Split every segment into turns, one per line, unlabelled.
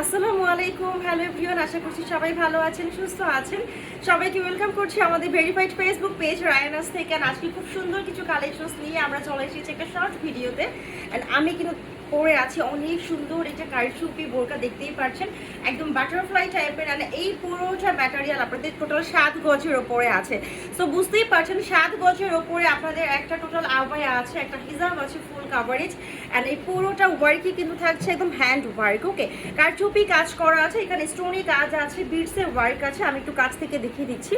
আসসালামু আলাইকুম, hello everyone, আশা করছি সবাই ভালো আছেন, সুস্থ আছেন। সবাইকে ওয়েলকাম করছি আমাদের ভেরিফাইড ফেসবুক পেজ রায়ানাস থেকে আজকে খুব সুন্দর কিছু কালেকশনস নিয়ে আমরা চলে এসেছি একটা শর্ট ভিডিওতে আমি কিন্তু পরে আছি, অনেক সুন্দর একটা কারচুপি বোরকা, দেখতেই পাচ্ছেন, একদম বাটারফ্লাই টাইপের আর এই পুরোটা ম্যাটেরিয়াল আপনাদের টোটাল সাত গজের ওপরে আছে। সো বুঝতেই পারছেন, সাত গজের ওপরে আপনাদের একটা টোটাল আবায়া আছে, একটা হিজাব আছে ফুল কাভারেজ অ্যান্ড এই পুরোটা ওয়ার্কই কিন্তু থাকছে একদম হ্যান্ড ওয়ার্ক ওকে কারচুপি কাজ করা আছে, এখানে স্টোনি কাজ আছে বিটসের ওয়ার্ক আছে, আমি একটু কাছ থেকে দেখিয়ে দিচ্ছি।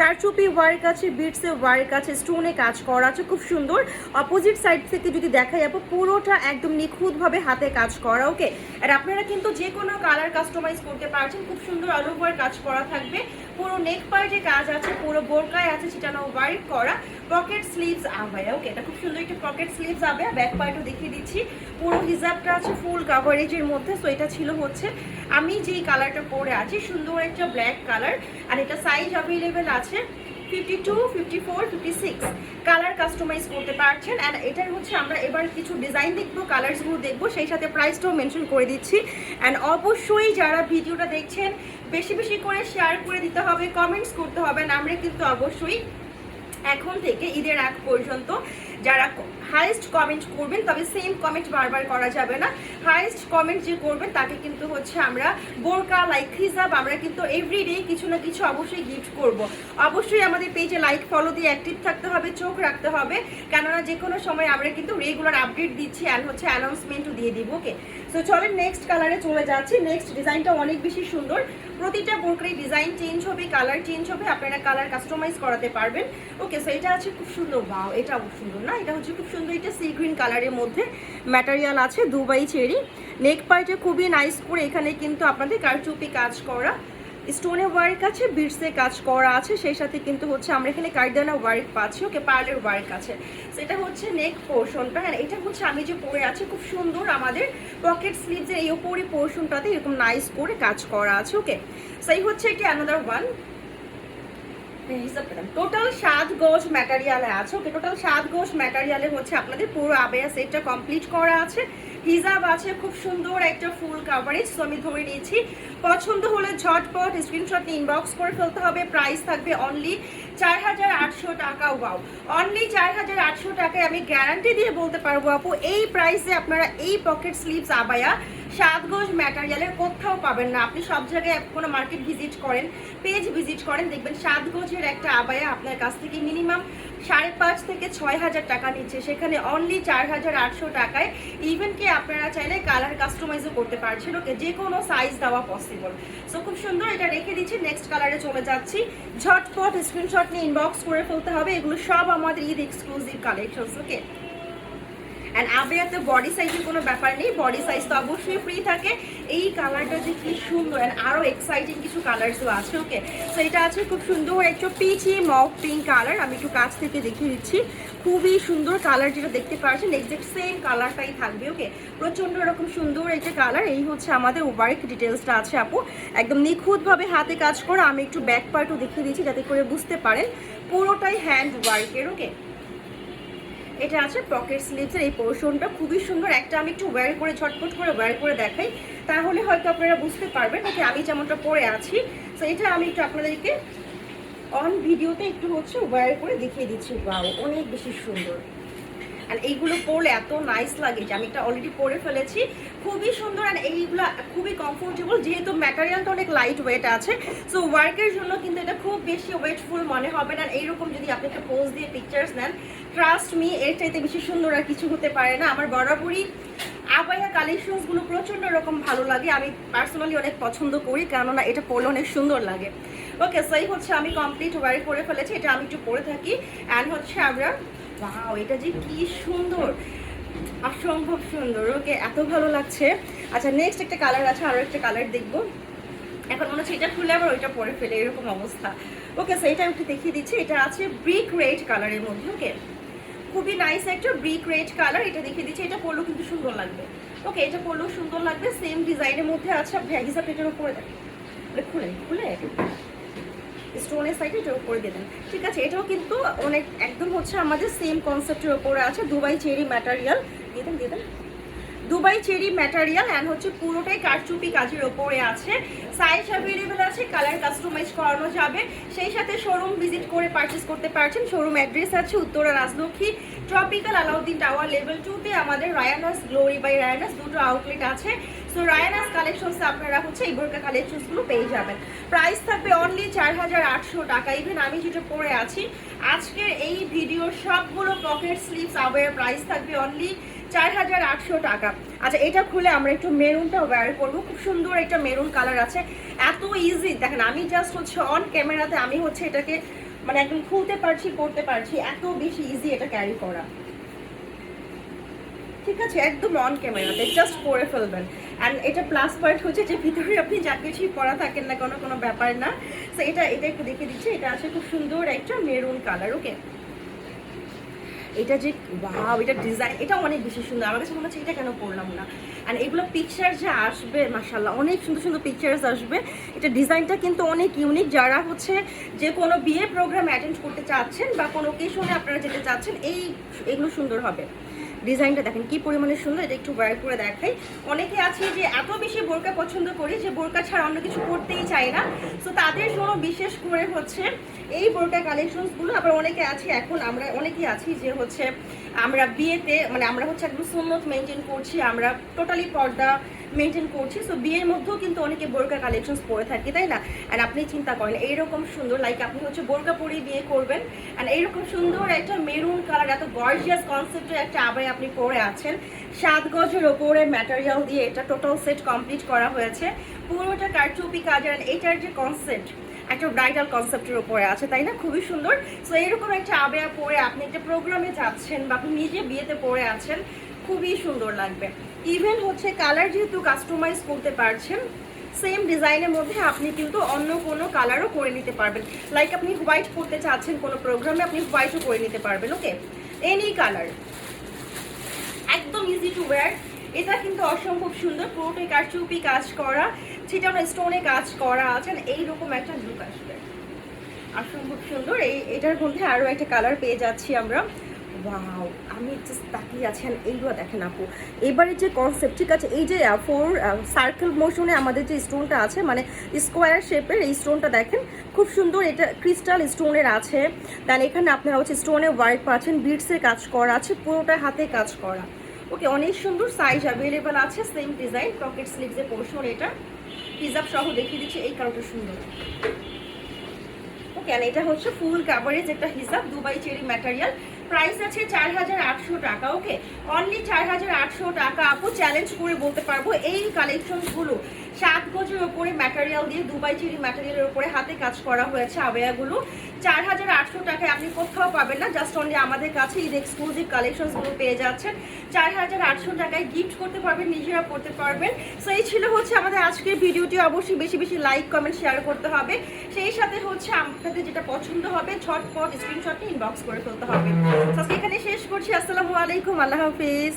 কারচুপি ওয়ার্ক আছে বিটসের ওয়ার্ক আছে স্টোনে কাজ করা আছে, খুব সুন্দর। অপোজিট সাইড থেকে যদি দেখা যাব পুরোটা একদম নিখুঁতভাবে হাতে কাজ করা ওকে আর আপনারা কিন্তু যে কোনো কালার কাস্টমাইজ করতে পারছেন, খুব সুন্দর অল ওভার কাজ করা থাকবে। পুরো নেক পার্টে কাজ আছে, পুরো বোরকায় আছে সেটানো ওয়ার্ক করা। পকেট স্লিভস আবায়া ওকে এটা খুব সুন্দর একটা পকেট স্লিভস আবায়া ব্যাক পার্টও দেখিয়ে দিচ্ছি। পুরো হিজাবটা আছে ফুল কাভারেজের মধ্যে সো এটা ছিল হচ্ছে, আমি যেই কালারটা পরে আছি, সুন্দর একটা ব্ল্যাক কালার আর এটা সাইজ অ্যাভেলেবেল আছে fifty two fifty four fifty six colour customise করতে পারছেন অ্যান্ড এটার হচ্ছে আমরা এবার কিছু ডিজাইন দেখব কালার্সগুলো দেখব, সেই সাথে প্রাইসটাও মেনশন করে দিচ্ছি। অ্যান্ড অবশ্যই যারা ভিডিওটা দেখছেন, বেশি বেশি করে শেয়ার করে দিতে হবে কমেন্টস করতে হবে আমরা কিন্তু অবশ্যই এখন থেকে ঈদের আগ পর্যন্ত যারা হাইয়েস্ট কমেন্ট করবেন, তবে সেম কমেন্ট বারবার করা যাবে না। হাইয়েস্ট কমেন্ট যে করবেন, তাকে কিন্তু হচ্ছে আমরা বোরকা লাইক হিসাব আমরা কিন্তু এভরিডে কিছু না কিছু অবশ্যই গিফট করব। অবশ্যই আমাদের পেজে লাইক ফলো দিয়ে অ্যাক্টিভ থাকতে হবে, চোখ রাখতে হবে। কেননা যে কোনো সময় আমরা কিন্তু রেগুলার আপডেট দিচ্ছি অ্যান্ড হচ্ছে অ্যানাউন্সমেন্টও দিয়ে দিব ওকে সো চলেন নেক্সট কালারে চলে যাচ্ছি। নেক্সট ডিজাইনটা অনেক বেশি সুন্দর। প্রতিটা বোরকারি ডিজাইন চেঞ্জ হবে কালার চেঞ্জ হবে, আপনারা কালার কাস্টমাইজ করাতে পারবেন। ওকে সো এটা আছে খুব সুন্দর বাও এটাও খুব সুন্দর, না? এটা হচ্ছে খুব সুন্দর এটা সি গ্রিন কালারের মধ্যে। ম্যাটেরিয়াল আছে দুবাই চেরি নেক পার্টে খুবই নাইস করে এখানে কিন্তু আপনাদের কারচুপি কাজ করা। স্টোনে ওয়ার্ক আছে বিটসে কাজ করা আছে, সেই সাথে কিন্তু হচ্ছে আমরা এখানে কার্দানা ওয়ার্ক পাচ্ছি, ওকে পার্লের ওয়ার্ক আছে। সেটা হচ্ছে নেক পোর্শনটা হ্যাঁ এটা হচ্ছে আমি যে পরে আছি, খুব সুন্দর আমাদের পকেট স্লিভসের এই ওপরে পোর্শনটাতে এরকম নাইস করে কাজ করা আছে, ওকে। সেই হচ্ছে এটি অ্যানাদার ওয়ান টোটাল সাত গোজ ম্যাটেরিয়ালে আছে ওকে টোটাল সাত গোজ ম্যাটেরিয়ালে হচ্ছে আপনাদের পুরো আবেয়া সেটটা কমপ্লিট করা আছে। হিজাব আছে, খুব সুন্দর একটা ফুল কাভারেজ তো আমি ধরে নিয়েছি। পছন্দ হলে ঝটপট স্ক্রিনশট ইনবক্স করে ফেলতে হবে। প্রাইস থাকবে অনলি চার হাজার আটশো টাকা ওয়াও অনলি চার হাজার আটশো টাকায় আমি গ্যারান্টি দিয়ে বলতে পারব আপু, এই প্রাইসে আপনারা এই পকেট স্লিভস আবায়া সাত গোজ ম্যাটেরিয়ালের কোথাও পাবেন না। আপনি সব জায়গায় কোনো মার্কেট ভিজিট করেন পেজ ভিজিট করেন, দেখবেন সাত গোজের একটা আবায়া আপনার কাছ থেকে মিনিমাম সাড়ে পাঁচ থেকে ছয় হাজার টাকা নিচ্ছে। সেখানে অনলি চার হাজার আটশো টাকায় ইভেন কি আপনারা চাইলে কালার কাস্টমাইজও করতে পারছেন। ওকে, যে কোনো সাইজ দেওয়া পসিবল সো খুব সুন্দর এটা রেখে দিচ্ছি নেক্সট কালারে চলে যাচ্ছি। ঝটপট স্ক্রিনশট নিয়ে ইনবক্স করে ফেলতে হবে। এগুলো সব আমাদের Eid exclusive collections okay and আবেয়াতে body সাইজের কোনো ব্যাপার নেই বডি সাইজ তো অবশ্যই ফ্রি থাকে। এই কালারটা যে কি সুন্দর অ্যান্ড আরও এক্সাইটিং কিছু কালার্সও আছে ওকে তো এটা আছে খুব সুন্দর একটু পিচি মক পিঙ্ক কালার আমি একটু কাছ থেকে দেখিয়ে দিচ্ছি। খুবই সুন্দর কালার যেটা দেখতে পাচ্ছেন এক্সাক্ট সেম কালারটাই থাকবে ওকে প্রচণ্ড এরকম সুন্দর একটা কালার এই হচ্ছে আমাদের ওয়ার্ক ডিটেলসটা আছে, আপু। একদম নিখুঁতভাবে হাতে কাজ করা, আমি একটু ব্যাক পার্টও দেখিয়ে দিচ্ছি যাতে করে বুঝতে পারেন। পুরোটাই হ্যান্ড ওয়ার্কের ওকে এটা আছে পকেট স্লিভসের এই পোর্শনটা খুবই সুন্দর। একটা আমি একটু ওয়্যার করে, ঝটপট করে ওয়্যার করে দেখাই। তাহলে হয়তো আপনারা বুঝতে পারবেন, ওকে আমি যেমনটা পরে আছি। তো এটা আমি একটু আপনাদেরকে অন ভিডিওতে একটু হচ্ছে ওয়্যার করে দেখিয়ে দিচ্ছি। বাও অনেক বেশি সুন্দর। আর এইগুলো পরলে এত নাইস লাগে যে আমি এটা অলরেডি পরে ফেলেছি। খুবই সুন্দর আর এইগুলো খুবই কমফোর্টেবল যেহেতু ম্যাটেরিয়ালটা অনেক লাইট ওয়েট আছে সো ওয়ার্কের জন্য কিন্তু এটা খুব বেশি ওয়েটফুল মনে হবে না। এইরকম যদি আপনি একটা পোজ দিয়ে পিকচার্স নেন ট্রাস্ট মি এর চাইতে বেশি সুন্দর আর কিছু হতে পারে না। আমার বরাবরই আবায়া কালেকশনসগুলো প্রচণ্ড রকম ভালো লাগে। আমি পার্সোনালি অনেক পছন্দ করি, কেননা এটা পরলে অনেক সুন্দর লাগে। ওকে সেই হচ্ছে আমি কমপ্লিট ওয়ার করে ফেলেছি। এটা আমি একটু পরে থাকি। অ্যান্ড হচ্ছে আমরা ওয়াও এটা যে কি সুন্দর! অসম্ভব সুন্দর! ওকে, এত ভালো লাগছে। আচ্ছা নেক্সট একটা কালার আছে আরও একটা কালার দেখব। এখন মনে হচ্ছে এটা খুলে আবার ওইটা পরে ফেলে, এরকম অবস্থা। ওকে সেইটা একটু দেখিয়ে দিচ্ছি। এটা আছে ব্রিক রেড কালারের মধ্যে ওকে খুবই নাইস একটা ব্রিক রেড কালার এটা দেখিয়ে দিচ্ছি। এটা পরলেও কিন্তু সুন্দর লাগবে। ওকে এটা পরলেও সুন্দর লাগবে। সেম ডিজাইনের মধ্যে আছে। হিসাব এটার উপরে দেখো। খুলে খুলে? স্টোনের সাইডে এটার উপরে দিয়ে দেন। ঠিক আছে, এটাও কিন্তু অনেক, একদম হচ্ছে আমাদের সেম কনসেপ্টের ওপরে আছে, দুবাই চেরি ম্যাটারিয়াল দিয়ে দেন দিয়ে দেন। দুবাই চেরি ম্যাটারিয়াল অ্যান্ড হচ্ছে পুরোটাই কারচুপি কাজের ওপরে আছে। সাইজ অ্যাভেলেবেল আছে কালার কাস্টমাইজ করানো যাবে। সেই সাথে শোরুম ভিজিট করে পারচেস করতে পারছেন। শোরুম অ্যাড্রেস আছে Uttara Rajlakshmi. Tropical Alauddin tower level টুতে আমাদের রায়ানাস গ্লোরি বাই রায়ানাস দুটো আউটলেট আছে। সো রায়ানাস কালেকশনসে আপনারা হচ্ছে এই বোরকা কালেকশনসগুলো পেয়ে যাবেন। প্রাইস থাকবে অনলি চার হাজার আটশো টাকা। ইভেন আমি যেটা পরে আছি, আজকের এই ভিডিওর সবগুলো পকেট স্লিপস আওয়ার প্রাইস থাকবে অনলি চার হাজার আটশো টাকা। আচ্ছা এটা খুলে আমরা একটু মেরুনটা ওয়্যার করব। খুব সুন্দর একটা মেরুন কালার আছে। এত ইজি দেখেন, আমি জাস্ট হচ্ছে অন ক্যামেরাতে আমি হচ্ছে এটাকে মানে একদম খুলতে পারছি করতে পারছি। এত বেশি ইজি এটা ক্যারি করা। ঠিক আছে, একদম অন ক্যামেরাতে জাস্ট করে ফেলবেন। অ্যান্ড এটা প্লাস পয়েন্ট হচ্ছে যে ভিতরে আপনি যা কিছুই পরা থাকেন না কোনো কোনো ব্যাপার না। তো এটা এটা একটু দেখে দিচ্ছি, এটা আছে খুব সুন্দর একটা মেরুন কালার ওকে এটা যে ওয়াও এটা ডিজাইন এটা অনেক বেশি সুন্দর। আমার কাছে মনে হচ্ছে এটা কেন পড়লাম না? অ্যান্ড এগুলো পিকচার যে আসবে মাসাল্লাহ অনেক সুন্দর সুন্দর পিকচার্স আসবে। এটা ডিজাইনটা কিন্তু অনেক ইউনিক যারা হচ্ছে যে কোনো বিয়ে প্রোগ্রাম অ্যাটেন্ড করতে চাচ্ছেন বা কোনো অকেশনে আপনারা যেতে চাচ্ছেন, এই, এগুলো সুন্দর হবে। ডিজাইনটা দেখেন, কি পরিমাণে সুন্দর, এটা একটু বার করে দেখাই। অনেকে আছে যে এত বেশি বোরকা পছন্দ করি যে বোরকা ছাড়া অন্য কিছু করতেই চায় না। তো তাদের জন্য বিশেষ করে হচ্ছে এই বোরকা কালেকশনসগুলো আবার অনেকে আছে এখন, আমরা অনেকেই আছি যে হচ্ছে আমরা বিয়েতে মানে আমরা হচ্ছে একদম সুন্নত মেনটেন করছি, আমরা টোটালি পর্দা মেনটেন করছি। সো বিয়ের মধ্যেও কিন্তু অনেকে বোরকা কালেকশনস পরে থাকি, তাই না? অ্যান্ড আপনি চিন্তা করেন, এইরকম সুন্দর লাইক আপনি হচ্ছে বোরকা পরেই বিয়ে করবেন। অ্যান্ড এইরকম সুন্দর একটা মেরুন কালার এত গর্জিয়াস কনসেপ্টের একটা আবাই আপনি পরে আছেন। সাত গজের ওপরে ম্যাটেরিয়াল দিয়ে এটা টোটাল সেট কমপ্লিট করা হয়েছে। পুরোটা কারচুপি কাজের এটার যে কনসেপ্ট একটা ব্রাইডাল কনসেপ্টের উপরে আছে, তাই না? খুবই সুন্দর। সো এরকম একটা আবেয়া পরে আপনি একটা প্রোগ্রামে যাচ্ছেন বা আপনি নিজে বিয়েতে পরে আছেন, খুবই সুন্দর লাগবে। ইভেন হচ্ছে কালার যেহেতু কাস্টমাইজ করতে পারছেন সেম ডিজাইনের মধ্যে আপনি কিন্তু অন্য কোনো কালারও করে নিতে পারবেন। লাইক আপনি হোয়াইট করতে চাচ্ছেন কোনো প্রোগ্রামে আপনি হোয়াইটও করে নিতে পারবেন ওকে এনি কালার একদম ইজি টু ওয়্যার এটা কিন্তু অসম্ভব সুন্দর, পুরোটাই কারচুপি কাজ করা। সেটা আমরা স্টোনে কাজ করা আছে এইরকম একটা লুক আসবে। অসম্ভব সুন্দর। এই, এটার মধ্যে আরও একটা কালার পেয়ে যাচ্ছি আমরা। ওয়াও আমি জাস্ট তাকিয়ে আছি আর এইগুলো দেখেন আপু। এবারে যে কনসেপ্ট ঠিক আছে, এই যে ফোর সার্কেল মোশনে আমাদের যে স্টোনটা আছে মানে স্কোয়ার শেপের এই স্টোনটা দেখেন, খুব সুন্দর। এটা ক্রিস্টাল স্টোনের আছে। দেন এখানে আপনারা হচ্ছে স্টোনের ওয়ার্ক পাচ্ছেন বিটসের কাজ করা আছে, পুরোটা হাতে কাজ করা। ওকে অনেক সুন্দর সাইজ অ্যাভেলেবেল আছে সেম ডিজাইন পকেট স্লিভসের পোর্শন এটা। পিজাপ সহ দেখিয়ে দিচ্ছি, এই কালারটা সুন্দর। ওকে এটা হচ্ছে ফুল কাভারেজ একটা হিসাব দুবাই চেরি ম্যাটেরিয়াল প্রাইস আছে চার হাজার আটশো টাকা ওকে অনলি চার হাজার আটশো টাকা আপু চ্যালেঞ্জ করে বলতে পারব, এই কালেকশনগুলো সাত গজের ওপরে ম্যাটেরিয়াল দিয়ে, দুবাই চেরি ম্যাটেরিয়ালের উপরে হাতে কাজ করা হয়েছে আবেয়াগুলো। চার হাজার আটশো টাকায় আপনি কোথাও পাবেন না জাস্ট অনলি আমাদের কাছে ঈদ এক্সক্লুসিভ কালেকশনসগুলো পেয়ে যাচ্ছেন। চার হাজার আটশো টাকায় গিফট করতে পারবেন, নিজেরা করতে পারবেন। সো এই ছিল হচ্ছে আমাদের আজকের ভিডিওটি। অবশ্যই বেশি বেশি লাইক কমেন্ট শেয়ার করতে হবে। সেই সাথে হচ্ছে আপনাদের যেটা পছন্দ হবে, ঝটপট স্ক্রিনশটটি ইনবক্স করে ফেলতে হবে। আজকে এখানে শেষ করছি। আসসালামু আলাইকুম আল্লাহ হাফিজ।